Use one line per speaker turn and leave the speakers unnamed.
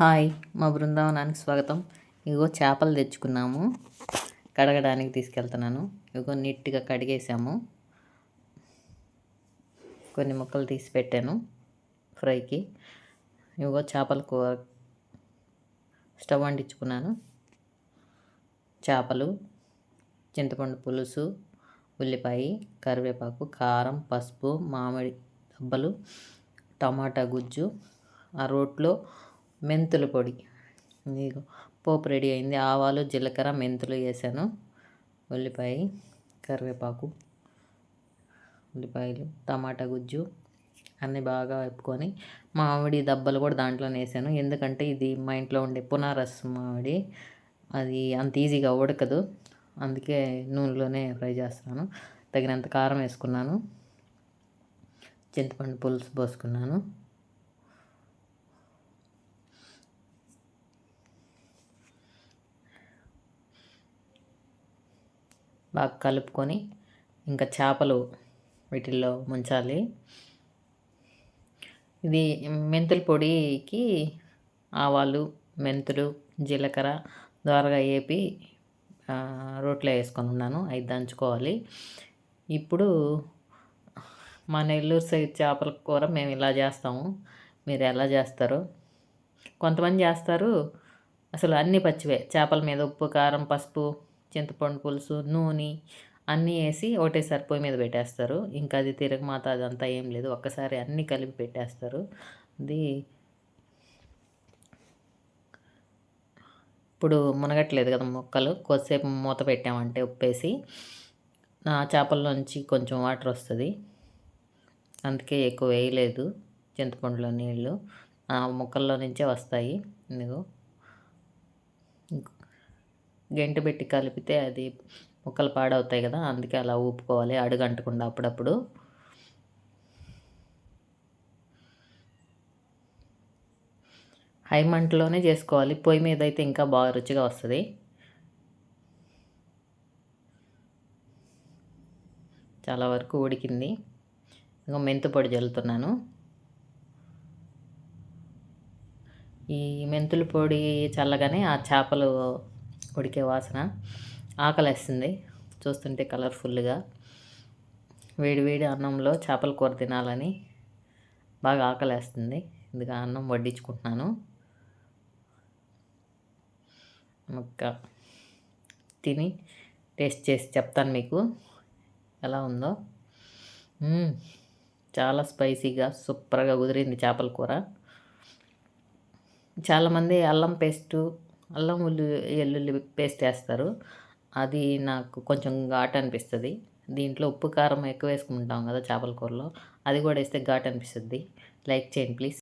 Hi మా బృందావనానికి స్వాగతం. ఇగో చేపలు తెచ్చుకున్నాము. కడగడానికి తీసుకెళ్తున్నాను. ఇగో నీట్గా కడిగేసాము. కొన్ని ముక్కలు తీసి పెట్టాను ఫ్రైకి. ఇగో చేపల కూర స్టవ్ వండించుకున్నాను చేపలు చింతపండు పులుసు ఉల్లిపాయ కరివేపాకు కారం పసుపు మామిడి దబ్బలు టమాటా గుజ్జు. ఆ రోట్లో మెంతుల పొడి. మీకు పోపు రెడీ అయింది. ఆవాలు జీలకర్ర మెంతులు వేసాను. ఉల్లిపాయ కరివేపాకు ఉల్లిపాయలు టమాటా గుజ్జు అన్నీ బాగా వేపుకొని మామిడి దబ్బలు కూడా దాంట్లోనే వేసాను. ఎందుకంటే ఇది మా ఇంట్లో ఉండే పునారస్ మామిడి. అది అంత ఈజీగా ఉడకదు. అందుకే నూనెలోనే ఫ్రై చేస్తాను. తగినంత కారం వేసుకున్నాను. చింతపండు పులుసు పోసుకున్నాను. బాగా కలుపుకొని ఇంకా చేపలు వీటిల్లో ముంచాలి. ఇది మెంతుల పొడికి ఆవాలు మెంతులు జీలకర్ర ద్వారగా వేపి రోట్లో వేసుకొని ఉన్నాను. అవి దంచుకోవాలి. ఇప్పుడు మా నెల్లూరు సైడ్ చేపల కూర మేము ఇలా చేస్తాము. మీరు ఎలా చేస్తారు. కొంతమంది చేస్తారు. అసలు అన్నీ పచ్చివే. చేపల మీద ఉప్పు కారం పసుపు చింతపండు పులుసు నూనె అన్నీ వేసి ఒకటేసారి పొయ్యి మీద పెట్టేస్తారు. ఇంకా అది తిరగమాత అదంతా ఏం లేదు. ఒక్కసారి అన్నీ కలిపి పెట్టేస్తారు. అది ఇప్పుడు మునగట్లేదు కదా మొక్కలు. కొద్దిసేపు మూత పెట్టామంటే ఉప్పేసి నా చేపల్లోంచి కొంచెం వాటర్ వస్తుంది. అందుకే ఎక్కువ వేయలేదు చింతపండులో నీళ్ళు. ఆ ముక్కల్లో నుంచే వస్తాయి. ఇదిగో. గెంటు పెట్టి కలిపితే అది ముక్కలు పాడవుతాయి కదా అందుకే అలా ఊపుకోవాలి అడుగంటకుండా అప్పుడప్పుడు. హై మంటలోనే చేసుకోవాలి. పొయ్యి మీద అయితే ఇంకా బాగా రుచిగా వస్తుంది. చాలా వరకు ఉడికింది. ఇంకా మెంతు పొడి జల్లుతున్నాను. ఈ మెంతుల పొడి చల్లగానే ఆ చేపలు ఉడికే వాసన. ఆకలేస్తుంది. చూస్తుంటే కలర్ఫుల్గా. వేడివేడి అన్నంలో చేపల కూర తినాలని బాగా ఆకలేస్తుంది. ఇందుగా అన్నం వడ్డించుకుంటున్నాను. ముక్క తిని టేస్ట్ చేసి చెప్తాను మీకు. ఎలా ఉందో. చాలా స్పైసీగా సూపర్గా కుదిరింది చేపల కూర. చాలామంది అల్లం పేస్టు అల్లం ఉల్లి వెల్లుల్లి పేస్ట్ వేస్తారు. అది నాకు కొంచెం ఘాట్ అనిపిస్తుంది. దీంట్లో ఉప్పు కారం ఎక్కువ వేసుకుంటాం కదా చేపల కూరలో అది కూడా వేస్తే ఘాట్ అనిపిస్తుంది. లైక్ చేయండి ప్లీజ్.